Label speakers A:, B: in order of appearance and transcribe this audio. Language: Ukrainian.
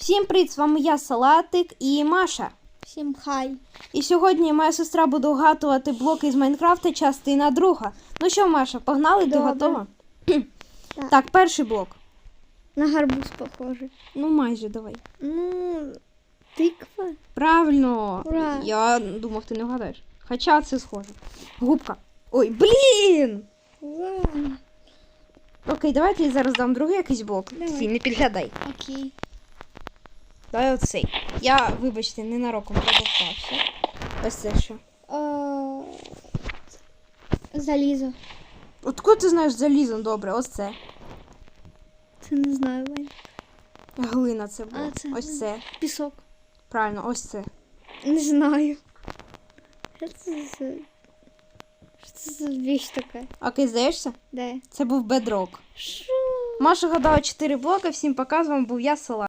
A: Всім привіт, з вами я, Салатик і Маша.
B: Всім хай.
A: І сьогодні моя сестра буде вгадувати блоки з Майнкрафта, частина друга. Ну що, Маша, погнали, ти готова?
B: Так.
A: Так, перший блок.
B: На гарбуз похоже.
A: Ну, майже давай.
B: Ну, тиква.
A: Правильно.
B: Ура.
A: Я думав, ти не вгадаєш. Хоча це схоже. Губка. Ой, блін!
B: Ура.
A: Окей, давайте я зараз дам другий якийсь блок.
B: Давай.
A: Стій, не підглядай.
B: Окей.
A: Давай оцей. Я, вибачте, ненароком продовтався. Ось це що.
B: О, залізо.
A: Откуда ти знаєш залізом добре? Ось це.
B: Це не знаю, Вань.
A: Глина це було.
B: А, це
A: Ось це.
B: Пісок.
A: Правильно, ось це.
B: Не знаю. Що це за... Що це за віч така?
A: Окей, здаєшся?
B: Де?
A: Це був бедрок.
B: Що?
A: Маша гадала 4 блоки, всім пока, з вами був я, Сала.